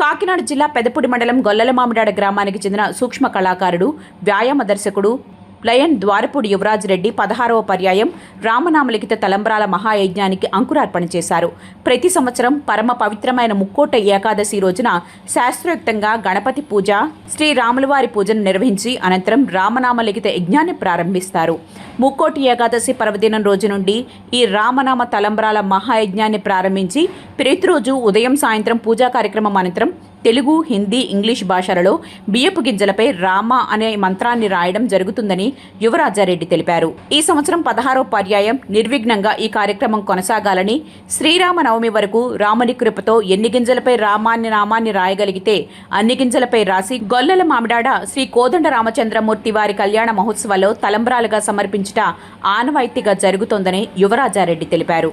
కాకినాడ జిల్లా పెదపూడి మండలం గొల్లల మామిడాడ గ్రామానికి చెందిన సూక్ష్మ కళాకారుడు వ్యాయామ దర్శకుడు లయన్ ద్వారపూడి యువరాజ్ రెడ్డి పదహారవ పర్యాయం రామనామలిఖిత తలంబ్రాల మహాయజ్ఞానికి అంకురార్పణ చేశారు. ప్రతి సంవత్సరం పరమ పవిత్రమైన ముక్కోట ఏకాదశి రోజున శాస్త్రోక్తంగా గణపతి పూజ శ్రీరాములవారి పూజను నిర్వహించి అనంతరం రామనామలిఖిత యజ్ఞాన్ని ప్రారంభిస్తారు. ముక్కోటి ఏకాదశి పర్వదినం రోజు నుండి ఈ రామనామ తలంబ్రాల మహాయజ్ఞాన్ని ప్రారంభించి ప్రతిరోజు ఉదయం సాయంత్రం పూజా కార్యక్రమం అనంతరం తెలుగు హిందీ ఇంగ్లీష్ భాషలలో బియ్యపు గింజలపై రామ అనే మంత్రాన్ని రాయడం జరుగుతుందని యువరాజారెడ్డి తెలిపారు. ఈ సంవత్సరం పదహారో పర్యాయం నిర్విఘ్నంగా ఈ కార్యక్రమం కొనసాగాలని శ్రీరామ నవమి వరకు రాముని కృపతో ఎన్ని గింజలపై రామాన్ని నామాన్ని రాయగలిగితే అన్ని గింజలపై రాసి గొల్లల మామిడాడ శ్రీ కోదండ రామచంద్రమూర్తి వారి కళ్యాణ మహోత్సవాల్లో తలంబ్రాలుగా సమర్పించుట ఆనవాయితీగా జరుగుతోందని యువరాజారెడ్డి తెలిపారు.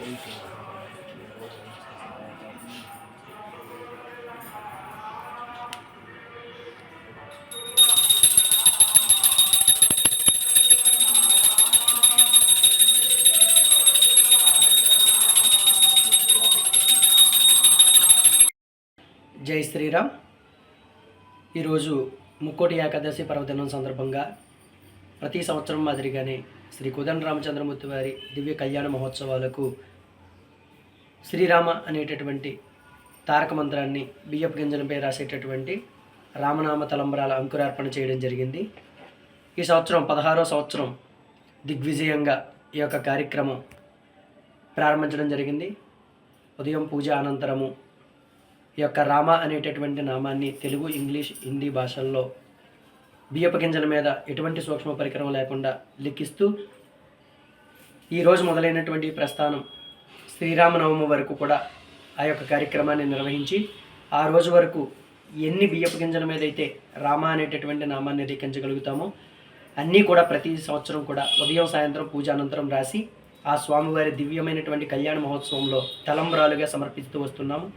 జై శ్రీరామ్. ఈరోజు ముక్కోటి ఏకాదశి పర్వదినం సందర్భంగా ప్రతి సంవత్సరం మాదిరిగానే శ్రీ కుదన్ రామచంద్రమూర్తి వారి దివ్య కళ్యాణ మహోత్సవాలకు శ్రీరామ అనేటటువంటి తారక మంత్రాన్ని బియ్యపు గింజలపై రాసేటటువంటి రామనామ తలంబరాల అంకురార్పణ చేయడం జరిగింది. ఈ సంవత్సరం పదహారో సంవత్సరం దిగ్విజయంగా ఈ యొక్క కార్యక్రమం ప్రారంభించడం జరిగింది. ఉదయం పూజ అనంతరము ఈ యొక్క రామ అనేటటువంటి నామాన్ని తెలుగు ఇంగ్లీష్ హిందీ భాషల్లో బియ్యపు గింజల మీద ఎటువంటి సూక్ష్మ పరికరం లేకుండా లిఖిస్తూ ఈరోజు మొదలైనటువంటి ప్రస్థానం శ్రీరామనవమి వరకు కూడా ఆ యొక్క కార్యక్రమాన్ని నిర్వహించి ఆ రోజు వరకు ఎన్ని బియ్యపు గింజల మీద అయితే రామ అనేటటువంటి నామాన్ని రేఖించగలుగుతామో అన్నీ కూడా ప్రతి సంవత్సరం కూడా ఉదయం సాయంత్రం పూజ అనంతరం రాసి ఆ స్వామివారి దివ్యమైనటువంటి కళ్యాణ మహోత్సవంలో తలంబ్రాలుగా సమర్పిస్తూ వస్తున్నాము.